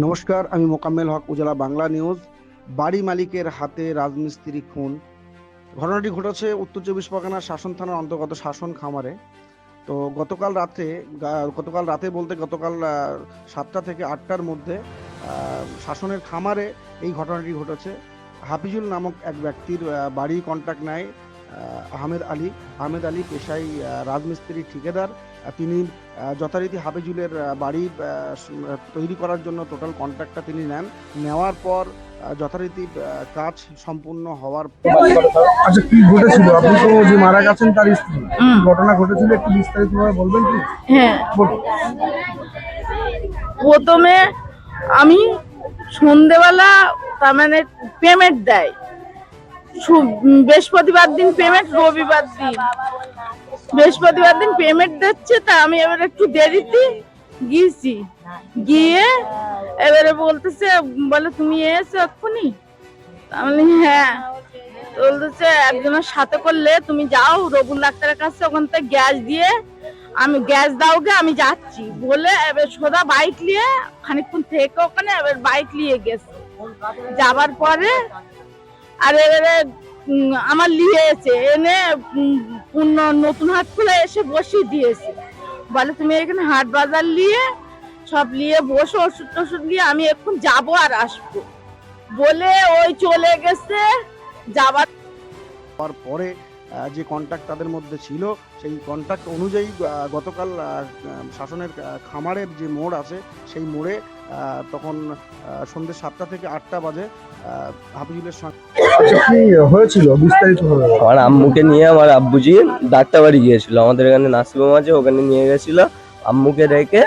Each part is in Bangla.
নমস্কার, আমি মোকাম্মেল হক, উজালা বাংলা নিউজ। বাড়ি মালিকের হাতে রাজমিস্ত্রি খুন। ঘটনাটি ঘটেছে উত্তর চব্বিশ পরগনার শাসন থানার অন্তর্গত শাসন খামারে। তো গতকাল রাতে গতকাল রাতে বলতে গতকাল সাতটা থেকে আটটার মধ্যে শাসনের খামারে এই ঘটনাটি ঘটেছে। হাফিজুল নামক এক ব্যক্তির বাড়ি কন্ট্যাক্ট নেয় আহমেদ আলী। আহমেদ আলী পেশায় রাজমিস্ত্রি ঠিকাদার। তিনি যথারীতি হাফিজুলের বাড়ি তৈরি করার জন্য টোটাল কন্ট্রাক্টটা তিনি নেন। নেওয়ার পর যথারীতি কাজ সম্পূর্ণ হওয়ার আচ্ছা কি ঘটেছিল? আপনি তো যে মারা গেছেন তার স্ত্রী। ঘটনা ঘটেছিল একটু বিস্তারিত ভাবে বলবেন কি হ্যাঁ। প্রথমে আমি সন্ধেবেলা তার মানে পেমেন্ট দেয়। বৃহস্পতিবার দিন পেমেন্ট রবিবার দিন। বৃহস্পতিবার দিন পেমেন্ট দিচ্ছে, তা আমি এবার একটু দেরিতে গিয়েছি। গিয়ে এবারে বলতেছে, বলে, তুমি এসো এক্ষুনি? আমি হ্যাঁ। বলতেছে, একজনের সাথে করলে তুমি যাও, রবুল ডাক্তারের কাছে, ওখান থেকে গ্যাস দিয়ে আমি, গ্যাস দাও গে, আমি যাচ্ছি। বলে এবার সোজা বাইক নিয়ে খানিকক্ষণ থেকে ওখানে এবার বাইক নিয়ে গেছে। যাবার পরে আর এবারে আমার এসে এনে নতুন হাট খুলে এসে বসিয়ে দিয়েছে। বলে, তুমি এখানে হাট বাজার নিয়ে সব নিয়ে বসে, ওষুধ টষুধ নিয়ে, আমি এখন যাব আর আসব। বলে, ওই চলে গেছে, যাবার পরে যে কন্ট্রাক্ট তাদের মধ্যে ছিল, সেই কন্ট্রাক্ট অনুযায়ী গতকাল শাসনের খামারের যে মোড় আছে, সেই মোড়ে তখন সন্ধ্যে সাতটা থেকে আটটা বাজে হাফিজুলের সঙ্গে আচ্ছা হয়েছিল? বিস্তারিত আমার আম্মুকে নিয়ে আমার আব্বুজি ডাক্তার বাড়ি গিয়েছিল। আমাদের এখানে নার্সিংহোম আছে ওখানে নিয়ে গেছিল। আম্মুকে রেখে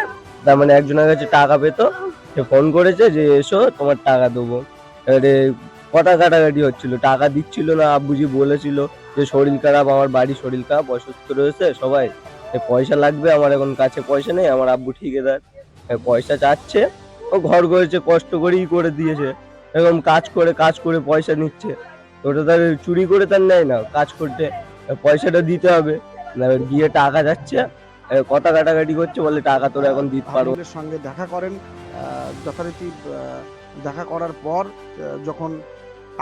তার মানে একজনের কাছে টাকা পেতো। সে ফোন করেছে যে এসো তোমার টাকা দেবো। এবারে কটা কাটাকাটি হচ্ছিল। টাকা দিচ্ছিল না আব্বুজি বলেছিল যে শরীর খারাপ আমার বাড়ি শরীর খারাপ অসুস্থ রয়েছে সবাই। পয়সা লাগবে আমার এখন কাছে পয়সা নেই আমার আব্বু ঠিকাদার। এ পয়সা চাচ্ছে। ও ঘর করেছে, কষ্ট করেই করে দিয়েছে। এরকম কাজ করে কাজ করে পয়সা নিচ্ছে। ওটা তার চুরি করে তার নেয় না। কাজ করতে পয়সাটা দিতে হবে। গিয়ে টাকা যাচ্ছে কথা কাটাকাটি করছে, বলে টাকা তোরা এখন দিতে পারব। না। সঙ্গে দেখা করেন যথারীতি দেখা করার পর যখন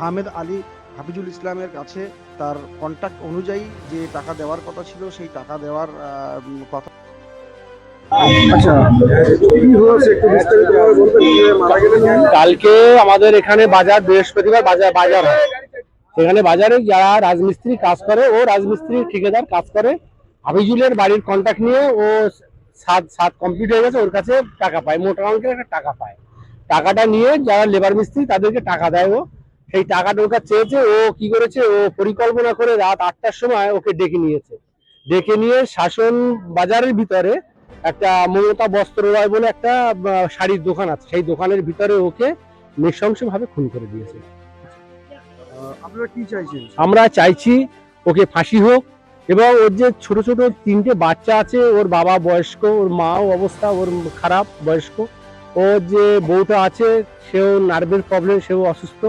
আহমেদ আলী হাফিজুল ইসলামের কাছে তার কন্ট্রাক্ট অনুযায়ী যে টাকা দেওয়ার কথা ছিল, সেই টাকা দেওয়ার কথা কালকে আমাদের এখানে বাজার, বৃহস্পতিবার বাজার বাজার হয়। সেখানে বাজারে যারা রাজমিস্ত্রি কাজ করে, ও রাজমিস্ত্রি ঠিকাদার কাজ করে। হাবিজুলের বাড়ির কন্ট্যাক্ট নিয়ে ও সাত সাত কমপ্লিট হয়ে গেছে, ওর কাছে টাকা পায়। মোটা অঙ্কের একটা টাকা পায়। টাকাটা নিয়ে যারা লেবার মিস্ত্রি, তাদেরকে টাকা দেয় ও। সেই টাকাটা কাছে চেয়েছে, ও কি করেছে? ও পরিকল্পনা করে রাত আটটার সময় ওকে ডেকে নিয়েছে। ডেকে নিয়ে শাসন বাজারের ভিতরে একটা মমতা বস্ত্রালয় বলে একটা শাড়ির দোকান আছে। সেই দোকানের ভিতরে ওকে নৃশংসভাবে খুন করে দিয়েছে। আপনারা কি চাইছেন? আমরা চাইছি ওকে ফাঁসি হোক এবং ওর যে ছোট ছোট তিনটে বাচ্চা আছে ওর বাবা বয়স্ক ওর মাও অবস্থা ওর খারাপ বয়স্ক ওর যে বউটা আছে সেও নার্ভের প্রবলেম সেও অসুস্থ।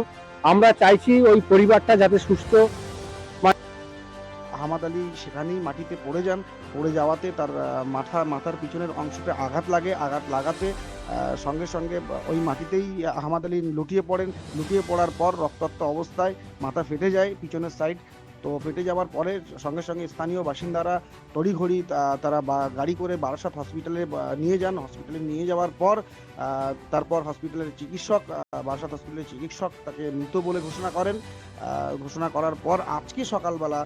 আমরা চাইছি ওই পরিবারটা যাতে সুস্থ আহমদ আলী সেখানেই মাটিতে পড়ে যান। পড়ে যাওয়াতে তার মাথা, মাথার পিছনের অংশতে আঘাত লাগে। আঘাত লাগাতে সঙ্গে সঙ্গে ওই মাটিতেই আহমদ আলী লুটিয়ে পড়েন। লুটিয়ে পড়ার পর রক্তাক্ত অবস্থায় মাথা ফেটে যায়। পিছনের সাইড তো ফেটে যাওয়ার পরে সঙ্গে সঙ্গে স্থানীয় বাসিন্দারা তড়িঘড়ি তারা গাড়ি করে বারাসাত হসপিটালে নিয়ে যান। হসপিটালে নিয়ে যাওয়ার পর তারপর হসপিটালের চিকিৎসক বারাসাত হসপিটালের চিকিৎসক তাকে মৃত বলে ঘোষণা করেন। ঘোষণা করার পর আজকে সকালবেলা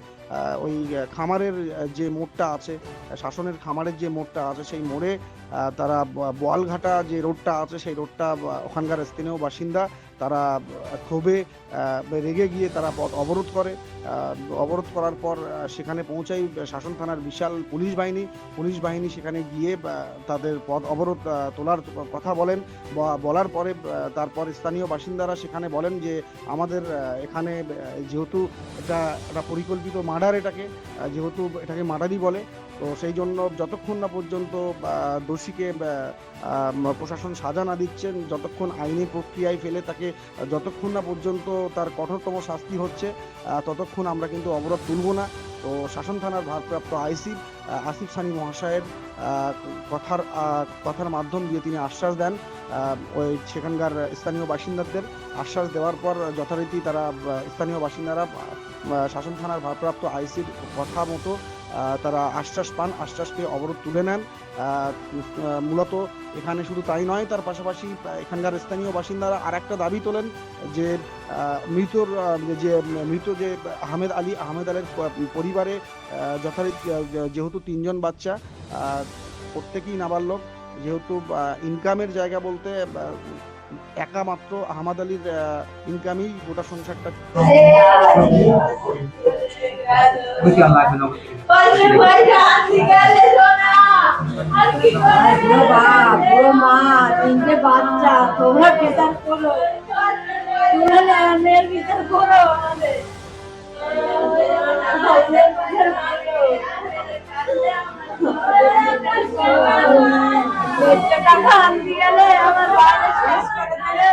ওই খামারের যে মোড়টা আছে শাসনের খামারের যে মোড়টা আছে, সেই মোড়ে তারা বোয়ালঘাটা যে রোডটা আছে, সেই রোডটা ওখানকার স্থানীয় বাসিন্দা তারা ক্ষোভে রেগে গিয়ে তারা পথ অবরোধ করে। অবরোধ করার পর সেখানে পৌঁছাই শাসন থানার বিশাল পুলিশ বাহিনী। পুলিশ বাহিনী সেখানে গিয়ে তাদের পথ অবরোধ তোলার কথা বলেন। বলার পরে তারপর স্থানীয় বাসিন্দারা সেখানে বলেন যে, আমাদের এখানে যেহেতু এটা একটা পরিকল্পিত মার্ডার এটাকে যেহেতু এটাকে মার্ডারই বলে, তো সেই জন্য যতক্ষণ না পর্যন্ত দোষীকে প্রশাসন সাজা না দিচ্ছেন, যতক্ষণ আইনি প্রক্রিয়ায় ফেলে তাকে আহ, যতক্ষণ না পর্যন্ত তার কঠোরতম শাস্তি হচ্ছে ততক্ষণ আমরা কিন্তু অবরোধ তুলব না। তো শাসন থানার ভারপ্রাপ্ত আইসি আসিফ সানি মহাশয়ের কথার কথার মাধ্যম দিয়ে তিনি আশ্বাস দেন। ওই সেখানকার স্থানীয় বাসিন্দাদের আশ্বাস দেওয়ার পর যথারীতি তারা স্থানীয় বাসিন্দারা শাসন থানার ভারপ্রাপ্ত আইসির কথা মতো তারা আশ্বাস পান আশ্বাস পেয়ে অবরোধ তুলে নেন। মূলত এখানে শুধু তাই নয়, তার পাশাপাশি এখানকার স্থানীয় বাসিন্দারা আর একটা দাবি তোলেন যে মৃতর যে মৃত যে আহমেদ আলী, আহমেদ আলের পরিবারে যথারীতি যেহেতু তিনজন বাচ্চা প্রত্যেকেই নাবালক, যেহেতু ইনকামের জায়গা বলতে একা মাত্র আহমদ আলীর ইনকামই গোটা সংসারটা বাপ ও মা তিনটে বাচ্চা তোমরা বিচার করো তোমরা ন্যায়ের বিচার করো আমাদের আমাদের বিচার করো। টাকা আনতে গেলে আমার বাইরে শেষ করে দিলে